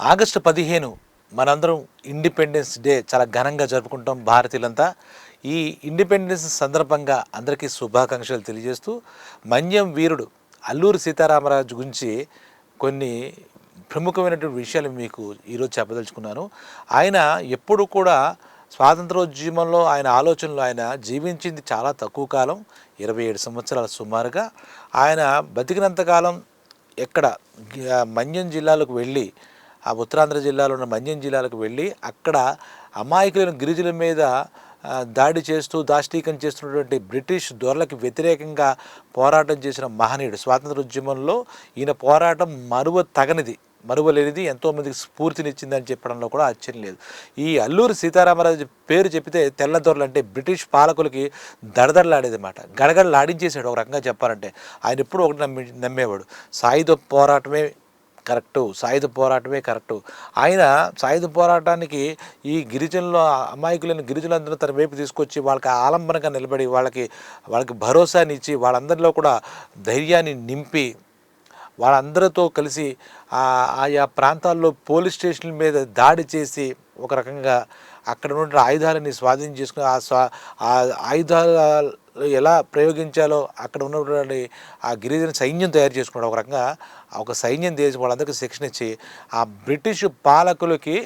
August పదిహేను మనందరం independence day చాలా ఘనంగా జరుపుకుంటాం భారతీయులంతా. ఈ ఇండిపెండెన్స్ సందర్భంగా అందరికీ శుభాకాంక్షలు తెలియజేస్తూ మన్యం వీరుడు అల్లూరి సీతారామరాజు గురించి కొన్ని ప్రముఖమైనటువంటి విషయాలు మీకు ఈరోజు చెప్పదలుచుకున్నాను. ఆయన ఎప్పుడు కూడా స్వాతంత్రోద్యమంలో ఆయన ఆలోచనలు ఆయన జీవించింది చాలా తక్కువ కాలం ఇరవై ఏడు సంవత్సరాల సుమారుగా. ఆయన బతికినంతకాలం ఎక్కడ మన్యం జిల్లాలకు వెళ్ళి ఆ ఉత్తరాంధ్ర జిల్లాలో ఉన్న మన్యం జిల్లాలకు వెళ్ళి అక్కడ అమాయకులైన గిరిజుల మీద దాడి చేస్తూ దాష్టీకం చేస్తున్నటువంటి బ్రిటిష్ దొరలకి వ్యతిరేకంగా పోరాటం చేసిన మహనీయుడు. స్వాతంత్ర ఉద్యమంలో ఈయన పోరాటం మరువ తగనిది మరువలేనిది ఎంతోమందికి స్ఫూర్తినిచ్చిందని చెప్పడంలో కూడా ఆశ్చర్యం లేదు. ఈ అల్లూరి సీతారామరాజు పేరు చెప్పితే తెల్లదొరలు అంటే బ్రిటిష్ పాలకులకి దడదడలాడేదన్నమాట. గడగడలాడించేసాడు ఒక రకంగా చెప్పాలంటే. ఆయన ఎప్పుడూ ఒకటి నమ్మి నమ్మేవాడు. సాయుధ పోరాటమే కరెక్టు. సాయుధ పోరాటమే కరెక్టు. ఆయన సాయుధ పోరాటానికి ఈ గిరిజనులు అమాయకులైన గిరిజనులందరూ తన వైపు తీసుకొచ్చి వాళ్ళకి ఆలంబనగా నిలబడి వాళ్ళకి వాళ్ళకి భరోసాని ఇచ్చి వాళ్ళందరిలో కూడా ధైర్యాన్ని నింపి వాళ్ళందరితో కలిసి ఆయా ప్రాంతాల్లో పోలీస్ స్టేషన్ల మీద దాడి చేసి ఒక రకంగా అక్కడ ఉన్న ఆయుధాలని స్వాధీనం చేసుకుని ఆ స్వా ఆ ఆయుధాలు ఎలా ప్రయోగించాలో అక్కడ ఉన్నటువంటి ఆ గిరిజన సైన్యం తయారు చేసుకున్నాడు. ఒక రకంగా ఒక సైన్యం దేశం వాళ్ళందరికీ శిక్షణ ఇచ్చి ఆ బ్రిటిష్ పాలకులకి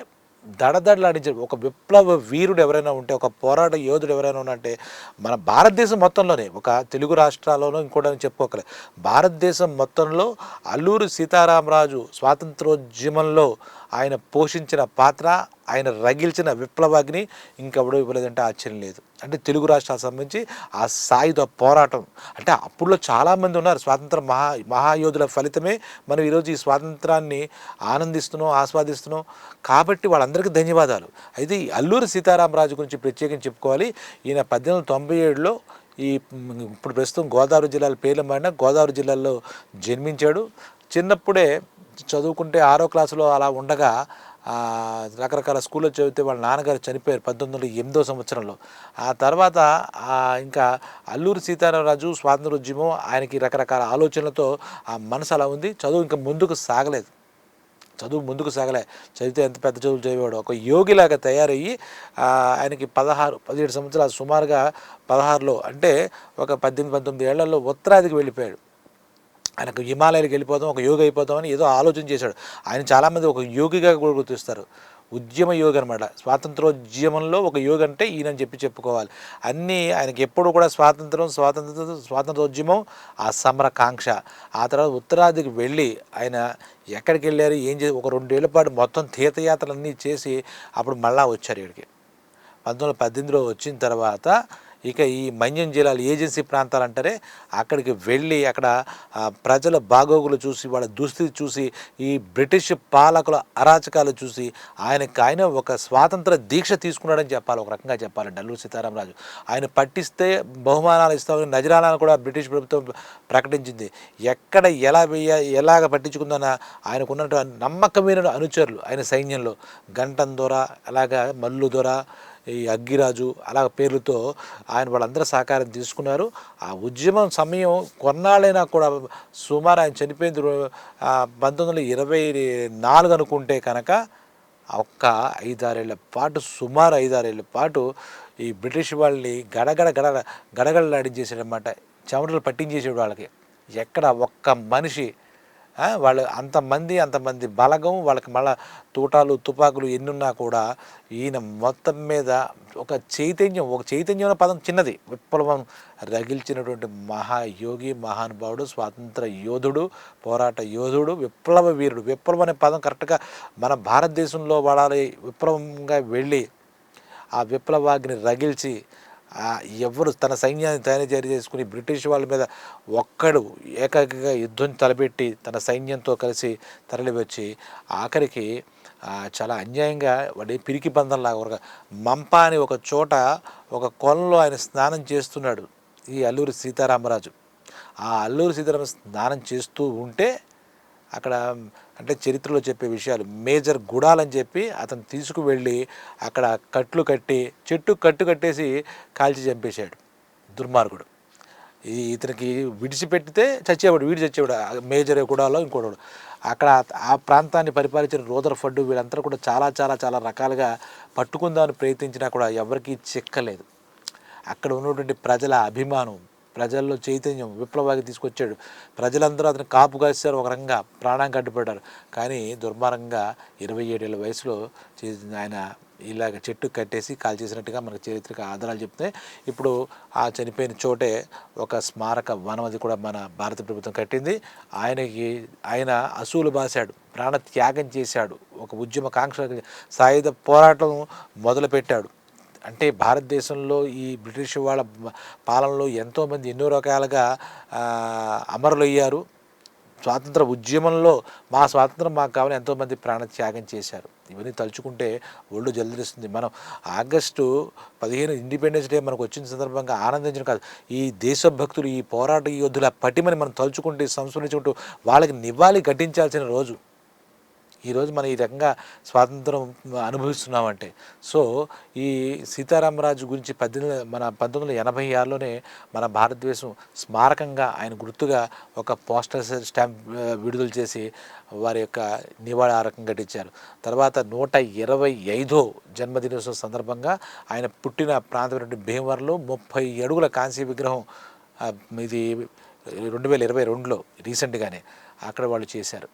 దడదడలాడించారు ఒక విప్లవ వీరుడు ఎవరైనా ఉంటే ఒక పోరాట యోధుడు ఎవరైనా ఉన్నంటే మన భారతదేశం మొత్తంలోనే ఒక తెలుగు రాష్ట్రాల్లోనూ ఇంకోటని చెప్పుకోకలే. భారతదేశం మొత్తంలో అల్లూరు సీతారామరాజు స్వాతంత్రోద్యమంలో ఆయన పోషించిన పాత్ర ఆయన రగిల్చిన విప్లవాగ్ని ఇంకెవడో ఇవ్వలేదంటే ఆశ్చర్యం లేదు. అంటే తెలుగు రాష్ట్రాలకు సంబంధించి ఆ సాయుధ పోరాటం అంటే అప్పుడులో చాలామంది ఉన్నారు. స్వాతంత్ర మహా మహాయోధుల ఫలితమే మనం ఈరోజు ఈ స్వాతంత్రాన్ని ఆనందిస్తున్నాం ఆస్వాదిస్తున్నాం. కాబట్టి వాళ్ళందరికీ ధన్యవాదాలు. అయితే ఈ అల్లూరి సీతారామరాజు గురించి ప్రత్యేకించి చెప్పుకోవాలి. ఈయన పద్దెనిమిది తొంభై ఏడులో ఈ ఇప్పుడు ప్రస్తుతం గోదావరి జిల్లాలో పేర్లు మాడిన గోదావరి జిల్లాలో జన్మించాడు. చిన్నప్పుడే చదువుకుంటే ఆరో క్లాసులో అలా ఉండగా రకరకాల స్కూల్లో చదివితే వాళ్ళ నాన్నగారు చనిపోయారు పంతొమ్మిది వందల ఎనిమిదో సంవత్సరంలో. ఆ తర్వాత ఇంకా అల్లూరి సీతారామరాజు స్వాతంత్రోద్యమం ఆయనకి రకరకాల ఆలోచనలతో ఆ మనసు అలా ఉంది. చదువు ఇంకా ముందుకు సాగలేదు. చదువు ముందుకు సాగలే. చదివితే ఎంత పెద్ద చదువులు చదివాడు ఒక యోగిలాగా తయారయ్యి ఆయనకి పదహారు పదిహేడు సంవత్సరాలు సుమారుగా పదహారులో అంటే ఒక పద్దెనిమిది పంతొమ్మిది ఏళ్ళలో ఉత్తరాదికి వెళ్ళిపోయాడు. ఆయనకు హిమాలయాలకు వెళ్ళిపోదాం ఒక యోగి అయిపోదామని ఏదో ఆలోచన చేశాడు. ఆయన చాలామంది ఒక యోగిగా కూడా గుర్తిస్తారు. ఉద్యమ యోగి అనమాట స్వాతంత్రోద్యమంలో ఒక యోగి అంటే ఈయనని చెప్పి చెప్పుకోవాలి. అన్నీ ఆయనకి ఎప్పుడు కూడా స్వాతంత్రం స్వాతంత్ర స్వాతంత్రోద్యమం ఆ సమరకాంక్ష. ఆ తర్వాత ఉత్తరాదికి వెళ్ళి ఆయన ఎక్కడికి వెళ్ళారు ఏం చేసి ఒక రెండేళ్ళ పాటు మొత్తం తీర్థయాత్రలన్నీ చేసి అప్పుడు మళ్ళా వచ్చారు ఇక్కడికి పంతొమ్మిది వందల పద్దెనిమిదిలో వచ్చిన తర్వాత ఇక ఈ మన్యం జిల్లాలు ఏజెన్సీ ప్రాంతాలు అంటారే అక్కడికి వెళ్ళి అక్కడ ప్రజల బాగోగులు చూసి వాళ్ళ దుస్థితి చూసి ఈ బ్రిటిష్ పాలకుల అరాచకాలు చూసి ఆయనకి ఆయన ఒక స్వాతంత్ర దీక్ష తీసుకున్నాడని చెప్పాలి ఒక రకంగా చెప్పాలి డల్లూరు సీతారామరాజు. ఆయన పట్టిస్తే బహుమానాలు ఇస్తామని నజరాలను కూడా బ్రిటిష్ ప్రభుత్వం ప్రకటించింది. ఎక్కడ ఎలా వెయ్య ఎలాగ పట్టించుకుందన్న ఆయనకున్నటువంటి నమ్మకమైన అనుచరులు ఆయన సైన్యంలో. గంటం దొర అలాగా మల్లు దొర ఈ అగ్గిరాజు అలా పేర్లతో ఆయన వాళ్ళందరూ సహకారం తీసుకున్నారు. ఆ ఉద్యమం సమయం కొన్నాళ్ళైనా కూడా సుమారు ఆయన చనిపోయింది పంతొమ్మిది వందల ఇరవై నాలుగు అనుకుంటే కనుక ఒక్క ఐదారేళ్ళ పాటు సుమారు ఐదారేళ్ళ పాటు ఈ బ్రిటిష్ వాళ్ళని గడగడ గడ గడగడలాడించేసాడనమాట చెమటలు పట్టించేసాడు వాళ్ళకి. ఎక్కడ ఒక్క మనిషి వాళ్ళు అంతమంది అంతమంది బలగం వాళ్ళకి మళ్ళా తూటాలు తుపాకులు ఎన్నున్నా కూడా ఈయన మొత్తం మీద ఒక చైతన్యం ఒక చైతన్యం అనే పదం చిన్నది. విప్లవం రగిల్చినటువంటి మహాయోగి మహానుభావుడు స్వాతంత్ర యోధుడు పోరాట యోధుడు విప్లవ వీరుడు. విప్లవం అనే పదం కరెక్ట్గా మన భారతదేశంలో వాడాలి విప్లవంగా వెళ్ళి ఆ విప్లవాగ్ని రగిల్చి ఎవరు తన సైన్యాన్ని తయారు చేరి చేసుకుని బ్రిటిష్ వాళ్ళ మీద ఒక్కడు ఏకాకిగా యుద్ధం తలపెట్టి తన సైన్యంతో కలిసి తరలివచ్చి ఆఖరికి చాలా అన్యాయంగా వాడి పిరికి బంధంలాగా ఒక మంప అని ఒక చోట ఒక కొలంలో ఆయన స్నానం చేస్తున్నాడు ఈ అల్లూరి సీతారామరాజు. ఆ అల్లూరి సీతారామ స్నానం చేస్తూ ఉంటే అక్కడ అంటే చరిత్రలో చెప్పే విషయాలు. మేజర్ గుడాలని చెప్పి అతను తీసుకువెళ్ళి అక్కడ కట్లు కట్టి చెట్టు కట్టు కట్టేసి కాల్చి చంపేశాడు దుర్మార్గుడు. ఈ ఇతనికి విడిచిపెట్టితే చచ్చేవాడు వీడు చచ్చేవాడు మేజర్ గుడాలో ఇంకోడు. అక్కడ ఆ ప్రాంతాన్ని పరిపాలించిన రోదర్ ఫడ్డు వీళ్ళందరూ కూడా చాలా చాలా చాలా రకాలుగా పట్టుకుందామని ప్రయత్నించినా కూడా ఎవరికీ చిక్కలేదు. అక్కడ ఉన్నటువంటి ప్రజల అభిమానం ప్రజల్లో చైతన్యం విప్లవానికి తీసుకొచ్చాడు. ప్రజలందరూ అతను కాపు కాశారు ఒక రంగా ప్రాణానికి అడ్డుపడ్డారు కానీ దుర్మార్గంగా ఇరవై ఏడేళ్ళ వయసులో ఆయన ఇలాగ చెట్టు కట్టేసి కాల్ చేసినట్టుగా మనకు చరిత్రక ఆధారాలు చెప్తే ఇప్పుడు ఆ చనిపోయిన చోటే ఒక స్మారక వనం అది కూడా మన భారత ప్రభుత్వం కట్టింది. ఆయనకి ఆయన అసూలు బాశాడు ప్రాణ త్యాగం చేశాడు. ఒక ఉద్యమ కాంక్ష సాయుధ పోరాటం మొదలుపెట్టాడు. అంటే భారతదేశంలో ఈ బ్రిటిష్ వాళ్ళ పాలనలో ఎంతోమంది ఎన్నో రకాలుగా అమరులయ్యారు. స్వాతంత్ర ఉద్యమంలో మా స్వాతంత్రం మాకు కావాలని ఎంతోమంది ప్రాణత్యాగం చేశారు. ఇవన్నీ తలుచుకుంటే ఒళ్ళు జల్దరిస్తుంది. మనం ఆగస్టు పదిహేను ఇండిపెండెన్స్ డే మనకు వచ్చిన సందర్భంగా ఆనందించడం కాదు. ఈ దేశభక్తులు ఈ పోరాట యోధుల పటిమని మనం తలుచుకుంటూ సంస్మరించుకుంటూ వాళ్ళకి నివాళి ఘటించాల్సిన రోజు. ఈరోజు మనం ఈ రకంగా స్వాతంత్రం అనుభవిస్తున్నామంటే. సో ఈ సీతారామరాజు గురించి పద్దెనిమిది మన పంతొమ్మిది వందల ఎనభై ఆరులోనే మన భారతదేశం స్మారకంగా ఆయన గుర్తుగా ఒక పోస్టల్ స్టాంప్ విడుదల చేసి వారి యొక్క నివాళి ఆ రకంగా కట్టించారు తర్వాత నూట ఇరవై ఐదో జన్మదినోత్సవం సందర్భంగా ఆయన పుట్టిన ప్రాంతమైనటువంటి భీమవరంలో ముప్పై అడుగుల కాంస్య విగ్రహం ఇది రెండు వేల ఇరవై రెండులో రీసెంట్గానే అక్కడ వాళ్ళు చేశారు.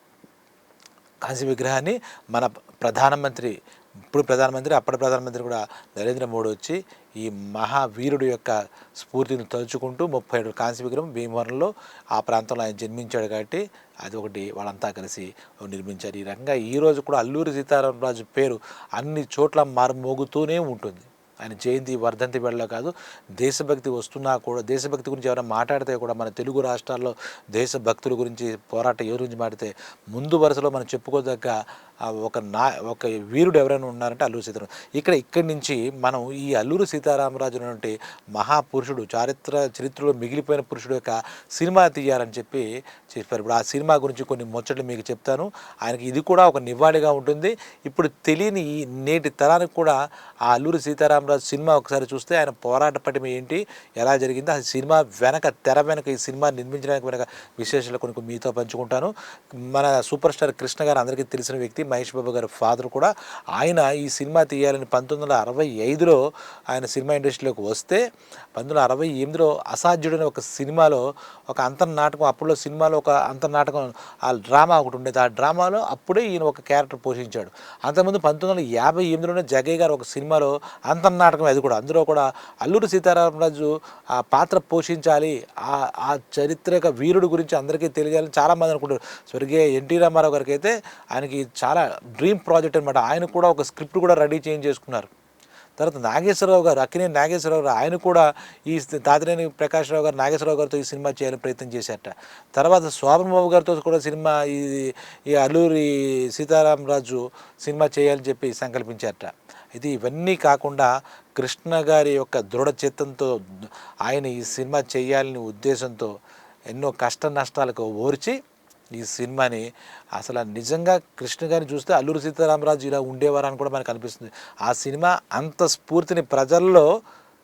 కాంస్య విగ్రహాన్ని మన ప్రధానమంత్రి ఇప్పుడు ప్రధానమంత్రి అప్పటి ప్రధానమంత్రి కూడా నరేంద్ర మోడీ వచ్చి ఈ మహావీరుడు యొక్క స్ఫూర్తిని తలుచుకుంటూ ముప్పై ఏడు కాంస్య విగ్రహం భీమవరంలో ఆ ప్రాంతంలో ఆయన జన్మించాడు కాబట్టి అది ఒకటి వాళ్ళంతా కలిసి నిర్మించారు. ఈ రకంగా ఈరోజు కూడా అల్లూరి సీతారామరాజు పేరు అన్ని చోట్ల మారుమోగుతూనే ఉంటుంది. ఆయన జయంతి వర్ధంతి వేళలో కాదు దేశభక్తి వస్తున్నా కూడా దేశభక్తి గురించి ఎవరైనా మాట్లాడితే కూడా మన తెలుగు రాష్ట్రాల్లో దేశభక్తుల గురించి పోరాట ఎవరి గురించి మాట్లాడితే ముందు వరుసలో మనం చెప్పుకోదగ్గ ఒక నా ఒక వీరుడు ఎవరైనా ఉన్నారంటే అల్లూరు సీతారాం. ఇక్కడ ఇక్కడి నుంచి మనం ఈ అల్లూరు సీతారామరాజు అనేటువంటి మహాపురుషుడు చారిత్ర చరిత్రలో మిగిలిపోయిన పురుషుడు యొక్క సినిమా తీయాలని చెప్పి చెప్పారు. ఇప్పుడు ఆ సినిమా గురించి కొన్ని ముచ్చట్లు మీకు చెప్తాను. ఆయనకి ఇది కూడా ఒక నివాళిగా ఉంటుంది. ఇప్పుడు తెలియని ఈ నేటి తరానికి కూడా ఆ అల్లూరి సీతారామరాజు సినిమా ఒకసారి చూస్తే ఆయన పోరాట పటిమ ఏంటి ఎలా జరిగింది ఆ సినిమా వెనక తెర వెనక ఈ సినిమా నిర్మించడానికి వెనక విశేషాలు కొన్ని మీతో పంచుకుంటాను. మన సూపర్ స్టార్ కృష్ణ గారు అందరికీ తెలిసిన వ్యక్తి మహేష్ బాబు గారి ఫాదర్ కూడా ఆయన ఈ సినిమా తీయాలని పంతొమ్మిది వందల అరవై ఐదులో ఆయన సినిమా ఇండస్ట్రీలోకి వస్తే పంతొమ్మిది వందల అరవై ఎనిమిదిలో అసాధ్యుడైన ఒక సినిమాలో ఒక అంతర్నాటకం అప్పుడులో సినిమాలో ఒక అంతర్నాటకం ఆ డ్రామా ఒకటి ఉండేది. ఆ డ్రామాలో అప్పుడే ఈయన ఒక క్యారెక్టర్ పోషించాడు. అంతకుముందు పంతొమ్మిది వందల యాభై ఎనిమిదిలోనే జగయ్య గారు ఒక సినిమాలో అంతర్నాటకం అది కూడా. అందులో కూడా అల్లూరి సీతారామరాజు ఆ పాత్ర పోషించాలి. ఆ ఆ చరిత్రక వీరుడు గురించి అందరికీ తెలియాలని చాలామంది అనుకుంటారు. స్వర్గీయ ఎన్టీ రామారావు గారికి అయితే ఆయనకి చాలా డ్రీమ్ ప్రాజెక్ట్ అనమాట ఆయన కూడా ఒక స్క్రిప్ట్ కూడా రెడీ చేంజ్ చేసుకున్నారు. తర్వాత నాగేశ్వరరావు గారు అక్కినే నాగేశ్వరరావు గారు ఆయన కూడా ఈ తాతినేని ప్రకాశ్రావు గారు నాగేశ్వరరావు గారితో ఈ సినిమా చేయాలని ప్రయత్నం చేశారట. తర్వాత శోభన్బాబు గారితో కూడా సినిమా ఈ ఈ అల్లూరి సీతారామరాజు సినిమా చేయాలని చెప్పి సంకల్పించారట. ఇది ఇవన్నీ కాకుండా కృష్ణ గారి యొక్క దృఢ చిత్తంతో ఆయన ఈ సినిమా చేయాలని ఉద్దేశంతో ఎన్నో కష్ట నష్టాలకు ఓర్చి ఈ సినిమాని అసలు నిజంగా కృష్ణ గారిని చూస్తే అల్లూరి సీతారామరాజు ఇలా ఉండేవారని కూడా మనకు అనిపిస్తుంది. ఆ సినిమా అంత స్ఫూర్తిని ప్రజల్లో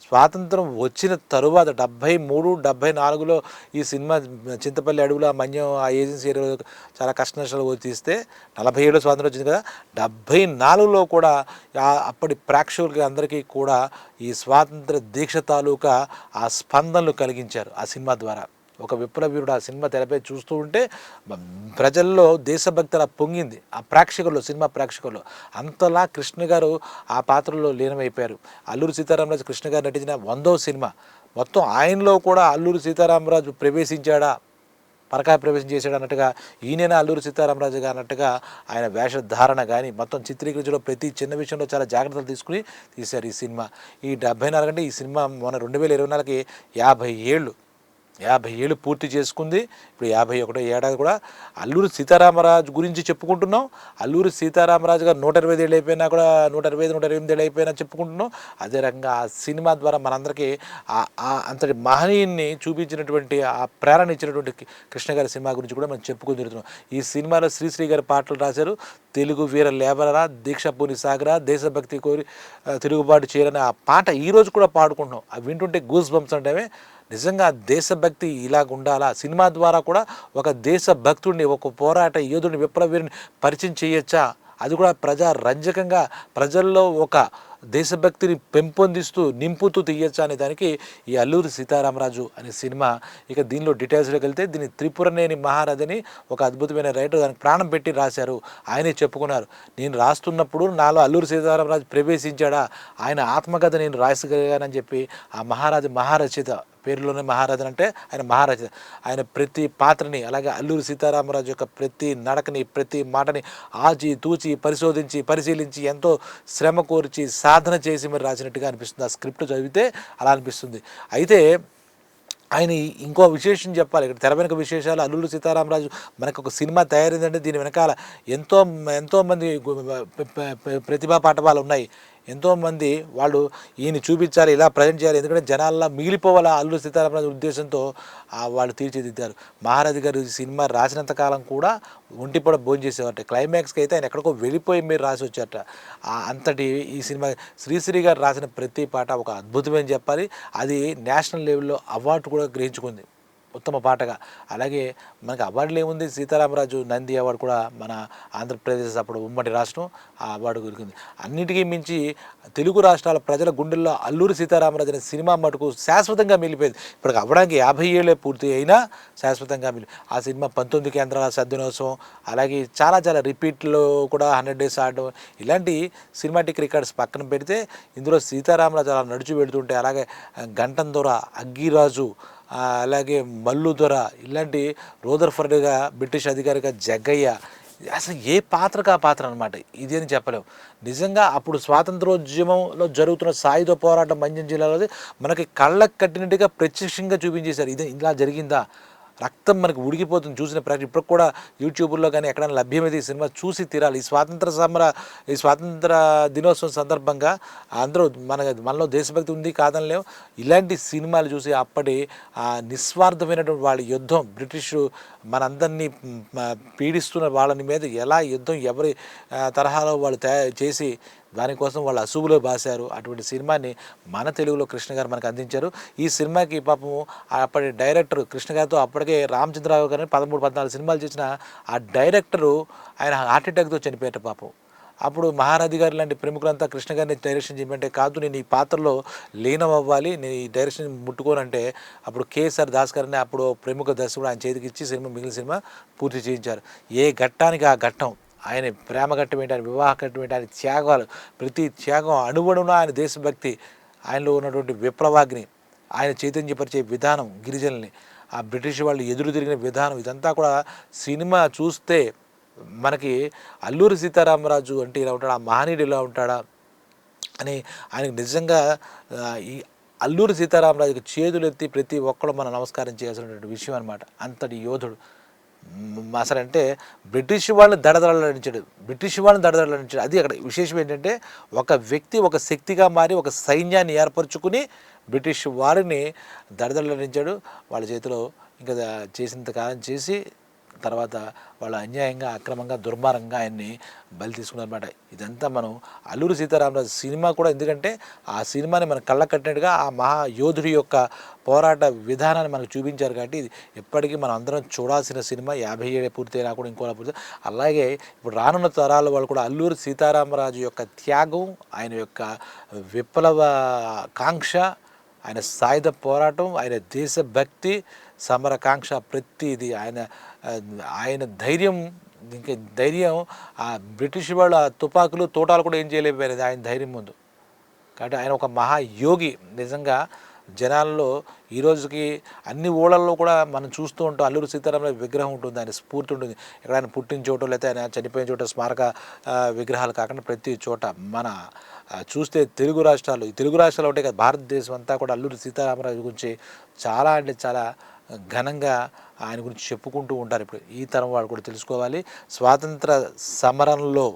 స్వాతంత్రం వచ్చిన తరువాత డెబ్భై మూడు డెబ్భై నాలుగులో ఈ సినిమా చింతపల్లి అడవుల మన్యం ఆ ఏజెన్సీ ఏరియాలో చాలా కష్ట నష్టాలు తీస్తే నలభై ఏడు స్వాతంత్రం వచ్చింది కదా డెబ్భై నాలుగులో కూడా అప్పటి ప్రేక్షకులకి అందరికీ కూడా ఈ స్వాతంత్ర దీక్ష తాలూకా ఆ స్పందనలు కలిగించారు ఆ సినిమా ద్వారా. ఒక విప్లవీరుడు ఆ సినిమా తెరపై చూస్తూ ఉంటే ప్రజల్లో దేశభక్తి అలా పొంగింది. ఆ ప్రేక్షకుల్లో సినిమా ప్రేక్షకుల్లో. అంతలా కృష్ణ గారు ఆ పాత్రలో లీనమైపోయారు. అల్లూరు సీతారామరాజు కృష్ణ గారు నటించిన వందో సినిమా. మొత్తం ఆయనలో కూడా అల్లూరు సీతారామరాజు ప్రవేశించాడా? పరకాయ ప్రవేశం చేశాడు అన్నట్టుగా ఈయన అల్లూరు సీతారామరాజు గారు అన్నట్టుగా ఆయన వేషధారణ కానీ మొత్తం చిత్రీకరించడం ప్రతి చిన్న విషయంలో చాలా జాగ్రత్తలు తీసుకుని తీశారు ఈ సినిమా. ఈ డెబ్బై నాలుగు అంటే ఈ సినిమా మొన్న రెండు వేల ఇరవై నాలుగుకి యాభై ఏళ్ళు. యాభై ఏళ్ళు పూర్తి చేసుకుంది. ఇప్పుడు యాభై ఒకటో ఏడాది కూడా అల్లూరి సీతారామరాజు గురించి చెప్పుకుంటున్నాం. అల్లూరి సీతారామరాజు గారు నూట ఇరవై ఏళ్ళు అయిపోయినా కూడా నూట ఇరవై ఐదు నూట ఇరవై ఎనిమిది ఏళ్ళు అయిపోయినా చెప్పుకుంటున్నాం. అదే రకంగా ఆ సినిమా ద్వారా మనందరికీ అంతటి మహనీయుని చూపించినటువంటి ఆ ప్రేరణ ఇచ్చినటువంటి కృష్ణ గారి సినిమా గురించి కూడా మనం చెప్పుకుని తిరుగుతున్నాం. ఈ సినిమాలో శ్రీశ్రీ గారి పాటలు రాశారు. తెలుగు వీర లేబరరా దీక్ష పూని సాగరా దేశభక్తి కోరి తిరుగుబాటు చేయాలని ఆ పాట ఈ రోజు కూడా పాడుకుంటున్నాం. అవి వింటుంటే గూస్ బంప్స్ అంటే నిజంగా దేశభక్తి ఇలాగ ఉండాలా సినిమా ద్వారా కూడా ఒక దేశభక్తుడిని ఒక పోరాట యోధుడిని విప్లవీరుని పరిచయం చేయొచ్చా? అది కూడా ప్రజా రంజకంగా ప్రజల్లో ఒక దేశభక్తిని పెంపొందిస్తూ నింపుతూ తీయొచ్చా అనే దానికి ఈ అల్లూరి సీతారామరాజు అనే సినిమా ఇక దీనిలో డీటెయిల్స్లోకి వెళ్తే దీన్ని త్రిపురనేని మహారాజని ఒక అద్భుతమైన రైటర్ దానికి ప్రాణం పెట్టి రాశారు. ఆయనే చెప్పుకున్నారు నేను రాస్తున్నప్పుడు నాలో అల్లూరి సీతారామరాజు ప్రవేశించాడా? ఆయన ఆత్మకథ నేను రాసగలిగానని చెప్పి ఆ మహారాజు మహారచిత పేరులోనే మహారాజన్ అంటే ఆయన మహారాజు ఆయన ప్రతి పాత్రని అలాగే అల్లూరి సీతారామరాజు యొక్క ప్రతి నడకని ప్రతి మాటని ఆచి తూచి పరిశోధించి పరిశీలించి ఎంతో శ్రమ కోర్చి సాధన చేసి మరి రాసినట్టుగా అనిపిస్తుంది. ఆ స్క్రిప్ట్ చదివితే అలా అనిపిస్తుంది. అయితే ఆయన ఇంకో విశేషం చెప్పాలి. ఇక్కడ తెర వెనుక విశేషాలు అల్లుళ్ళు సీతారామరాజు మనకు ఒక సినిమా తయారైందంటే దీని వెనకాల ఎంతో ఎంతోమంది ప్రతిభా పాఠవాలు ఉన్నాయి. ఎంతోమంది వాళ్ళు ఈయన చూపించాలి ఇలా ప్రజెంట్ చేయాలి ఎందుకంటే జనాల్లో మిగిలిపోవాలా అల్లు సీతారామరాజు ఉద్దేశంతో వాళ్ళు తీర్చిదిద్దారు. మహారాజు గారు ఈ సినిమా రాసినంత కాలం కూడా ఒంటిపడ భోజనం చేసేవారట. క్లైమాక్స్కి అయితే ఆయన ఎక్కడికో వెళ్ళిపోయి మీరు రాసి వచ్చారట. అంతటి ఈ సినిమా శ్రీశ్రీ గారు రాసిన ప్రతి పాట ఒక అద్భుతమని చెప్పాలి. అది నేషనల్ లెవెల్లో అవార్డు కూడా గ్రహించుకుంది. ఉత్తమ పాటగా. అలాగే మనకి అవార్డులు ఏముంది? సీతారామరాజు నంది అవార్డు కూడా మన ఆంధ్రప్రదేశ్ అప్పుడు ఉమ్మడి రాష్ట్రం ఆ అవార్డు దొరికింది అన్నిటికీ మించి తెలుగు రాష్ట్రాల ప్రజల గుండెల్లో అల్లూరి సీతారామరాజు అనే సినిమా మటుకు శాశ్వతంగా మిగిలిపోయింది. ఇప్పటికి అవ్వడానికి యాభై ఏళ్ళే పూర్తి అయినా శాశ్వతంగా మిగిలి ఆ సినిమా పంతొమ్మిది కేంద్రాల సద్దినోత్సవం అలాగే చాలా చాలా రిపీట్లో కూడా హండ్రెడ్ డేస్ ఆడడం ఇలాంటి సినిమాటిక్ రికార్డ్స్ పక్కన పెడితే ఇందులో సీతారామరాజు అలా నడిచి పెడుతుంటే అలాగే గంటం దొర అగ్గిరాజు అలాగే మల్లుదొర ఇలాంటి రోదర్ఫర్డ్గా బ్రిటిష్ అధికారిగా జగ్గయ్య అసలు ఏ పాత్రకు ఆ పాత్ర అనమాట ఇది అని చెప్పలేము నిజంగా అప్పుడు స్వాతంత్రోద్యమంలో జరుగుతున్న సాయుధ పోరాటం మంజం జిల్లాలో మనకి కళ్ళకు కట్టినట్టుగా ప్రత్యక్షంగా చూపించేశారు. ఇది ఇలా జరిగిందా? రక్తం మనకు ఉడికిపోతుంది చూసిన ప్రతి ఇప్పుడు కూడా యూట్యూబ్లో కానీ ఎక్కడైనా లభ్యమైతే ఈ సినిమా చూసి తీరాలి. ఈ స్వాతంత్ర సమర ఈ స్వాతంత్ర దినోత్సవం సందర్భంగా అందరూ మన మనలో దేశభక్తి ఉంది కాదని లేవు. ఇలాంటి సినిమాలు చూసి అప్పటి ఆ నిస్వార్థమైనటువంటి వాళ్ళ యుద్ధం బ్రిటిష్ మనందరినీ పీడిస్తున్న వాళ్ళని మీద ఎలా యుద్ధం ఎవరి తరహాలో వాళ్ళు తయారు చేసి దానికోసం వాళ్ళు అసువులో బాశారు అటువంటి సినిమాని మన తెలుగులో కృష్ణ గారు మనకు అందించారు. ఈ సినిమాకి పాపం అప్పటి డైరెక్టర్ కృష్ణ గారితో అప్పటికే రామచంద్రరావు గారిని పదమూడు పద్నాలుగు సినిమాలు చేసిన ఆ డైరెక్టరు ఆయన హార్ట్ అటాక్తో చనిపోయారు పాపం. అప్పుడు మహారాధి గారు లాంటి ప్రముఖులంతా కృష్ణ గారిని డైరెక్షన్ చేయమంటే కాదు నేను ఈ పాత్రలో లీనం అవ్వాలి నేను ఈ డైరెక్షన్ ముట్టుకోనంటే అప్పుడు కేఎస్ఆర్ దాస్ గారిని అప్పుడు ప్రముఖ దర్శకుడు ఆయన చేతికిచ్చి సినిమా మిగిలిన సినిమా పూర్తి చేయించారు. ఏ ఘట్టానికి ఆ ఘట్టం ఆయన ప్రేమ ఘట్టం ఏంటి ఆయన వివాహ ఘట్టం ఏంటి ఆయన త్యాగాలు ప్రతి త్యాగం అణువణున ఆయన దేశభక్తి ఆయనలో ఉన్నటువంటి విప్లవాగ్ని ఆయన చైతన్యపరిచే విధానం గిరిజనుల్ని ఆ బ్రిటిష్ వాళ్ళు ఎదురు తిరిగిన విధానం ఇదంతా కూడా సినిమా చూస్తే మనకి అల్లూరి సీతారామరాజు అంటే ఇలా ఉంటాడా ఆ మహనీయుడు ఇలా ఉంటాడా అని ఆయనకు నిజంగా ఈ అల్లూరి సీతారామరాజుకి చేతులు ఎత్తి ప్రతి ఒక్కరు మనం నమస్కారం చేయాల్సినటువంటి విషయం అనమాట అంతటి యోధుడు. అసలంటే అంటే బ్రిటిష్ వాళ్ళని దడదడలాడించాడు. బ్రిటిష్ వాళ్ళని దడదడలాడించాడు. అది అక్కడ విశేషం ఏంటంటే ఒక వ్యక్తి ఒక శక్తిగా మారి ఒక సైన్యాన్ని ఏర్పరచుకుని బ్రిటిష్ వారిని దడదడలాడించాడు. వాళ్ళ చేతిలో ఇంకా చేసినంత కాలం చేసి తర్వాత వాళ్ళు అన్యాయంగా అక్రమంగా దుర్మార్గంగా ఆయన్ని బలి తీసుకున్నారన్నమాట. ఇదంతా మనం అల్లూరి సీతారామరాజు సినిమా కూడా ఎందుకంటే ఆ సినిమాని మన కళ్ళ కట్టినట్టుగా ఆ మహా యోధుడి యొక్క పోరాట విధానాన్ని మనకు చూపించారు కాబట్టి ఇది ఎప్పటికీ మనం అందరం చూడాల్సిన సినిమా. యాభై ఏడే పూర్తయినా కూడా ఇంకోలా పూర్తి. అలాగే ఇప్పుడు రానున్న తరాల వాళ్ళు కూడా అల్లూరి సీతారామరాజు యొక్క త్యాగం ఆయన యొక్క విప్లవ కాంక్ష ఆయన సాయుధ పోరాటం ఆయన దేశభక్తి సమరకాంక్ష ప్రతిది ఆయన ఆయన ధైర్యం ఇంకా ధైర్యం ఆ బ్రిటిష్ వాళ్ళ తుపాకులు తోటాలు కూడా ఏం చేయలేకపోయినది ఆయన ధైర్యం ముందు. కాబట్టి ఆయన ఒక మహాయోగి. నిజంగా జనాల్లో ఈ రోజుకి అన్ని ఊళ్ళల్లో కూడా మనం చూస్తూ ఉంటాం అల్లూరు సీతారాముల విగ్రహం ఉంటుంది ఆయన స్ఫూర్తి ఉంటుంది. ఇక్కడ ఆయన పుట్టిన చోట లేకపోతే ఆయన చనిపోయిన చోట స్మారక విగ్రహాలు కాకుండా ప్రతి చోట మన చూస్తే తెలుగు రాష్ట్రాలు ఈ తెలుగు రాష్ట్రాలు ఒకటే కాదు భారతదేశం అంతా కూడా అల్లూరి సీతారామరాజు గురించి చాలా అంటే చాలా ఘనంగా ఆయన గురించి చెప్పుకుంటూ ఉంటారు. ఇప్పుడు ఈ తరం వాళ్ళు కూడా తెలుసుకోవాలి. స్వాతంత్ర సమరంలో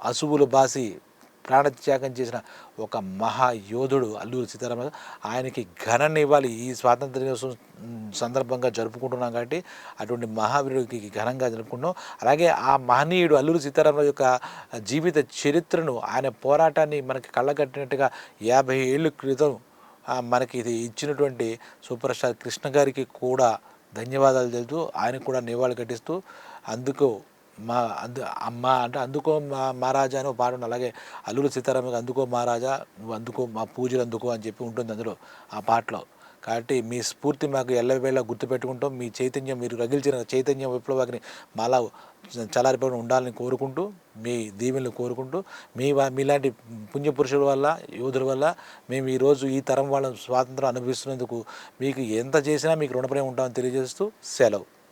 అసువులు బాసి ప్రాణత్యాగం చేసిన ఒక మహాయోధుడు అల్లూరి సీతారామరాజు ఆయనకి ఘనని ఇవ్వాలి. ఈ స్వాతంత్ర దినోత్సవం సందర్భంగా జరుపుకుంటున్నాం కాబట్టి అటువంటి మహావీరుడికి ఘనంగా జరుపుకుంటున్నాం. అలాగే ఆ మహనీయుడు అల్లూరి సీతారామరాజు యొక్క జీవిత చరిత్రను ఆయన పోరాటాన్ని మనకి కళ్ళగట్టినట్టుగా యాభై ఏళ్ళ క్రితం మనకి ఇది ఇచ్చినటువంటి సూపర్ స్టార్ కృష్ణ గారికి కూడా ధన్యవాదాలు తెలుతూ ఆయనకు కూడా నివాళులు కట్టిస్తూ అందుకు మా అందు అమ్మా అంటే అందుకో మా మహారాజా అని ఒక పాట ఉంది అలాగే అల్లుడు సీతారామకి అందుకో మహారాజా నువ్వు అందుకో మా పూజలు అందుకో అని చెప్పి ఉంటుంది అందులో ఆ పాటలో. కాబట్టి మీ స్ఫూర్తి మాకు ఎల్లవేళ గుర్తుపెట్టుకుంటాం. మీ చైతన్యం మీరు రగిల్చిన చైతన్యం విప్లవాన్ని మాలా చలారిపోయిన ఉండాలని కోరుకుంటూ మీ దీవెనలు కోరుకుంటూ మీ మీలాంటి పుణ్యపురుషుల వల్ల యోధుల వల్ల మేము ఈరోజు ఈ తరం వాళ్ళ స్వాతంత్రం అనుభవిస్తున్నందుకు మీకు ఎంత చేసినా మీకు రుణపడి ఉంటామని తెలియజేస్తూ సెలవు.